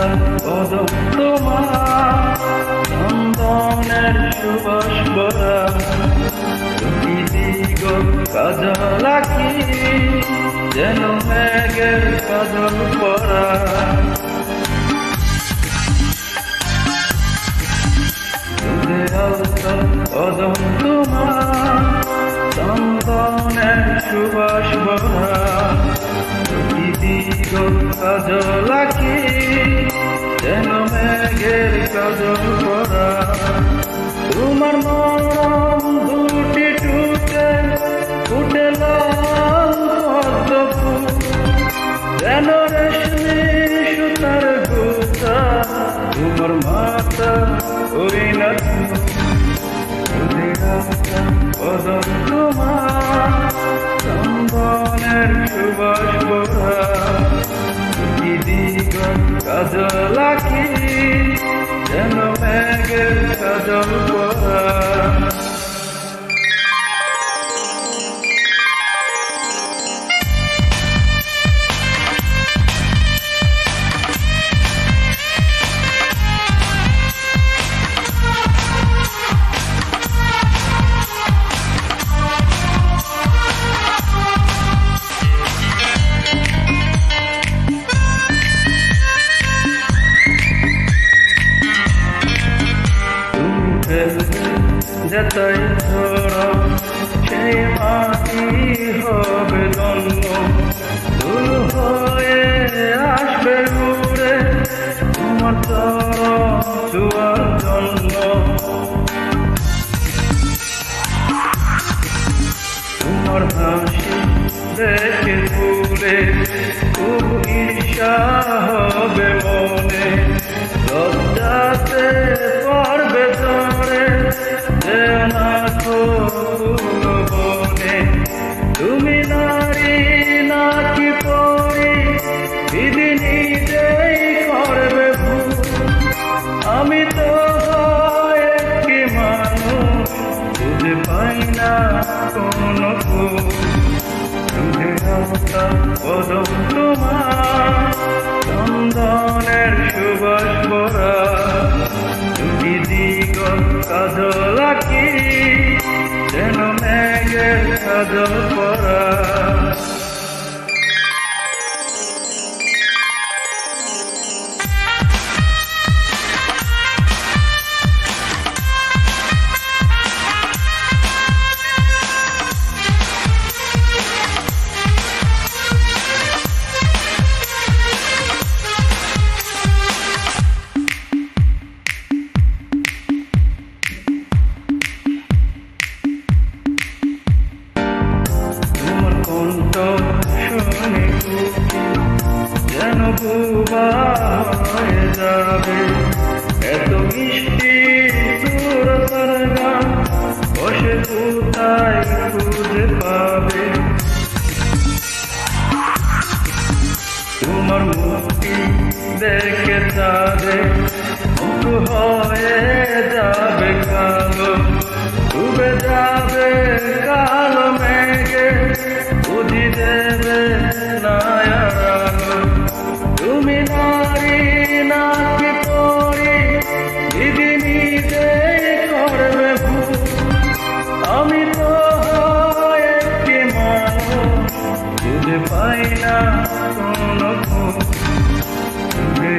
তার কদম তোমার চন্দনের সুবাস বরা কাজল আঁকি যেন মেঘের কাজল পরা অদম তোমার চন্দনের সুবাস বরা কাজল মেঘের Thank you. না কোনো কদম তোমার চন্দনের সুবাস বরা দুটি দিগ কাজল আঁকি, যেন মেঘের কাজল পরা। তোমার মুক্তি দেখে তারে হয়ে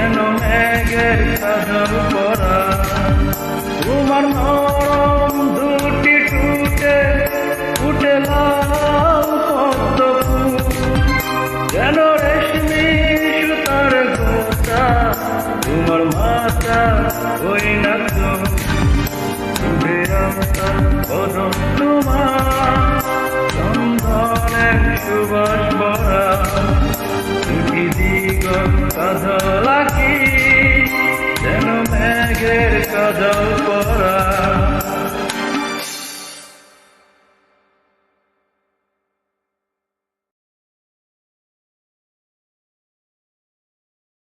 যেন মেঘের কাজল পরা তোমার নরম দুটি টুটে উঠে লাল পদ্ম যেন রেশমি সুতার গোটা, তোমার মাতা ওই না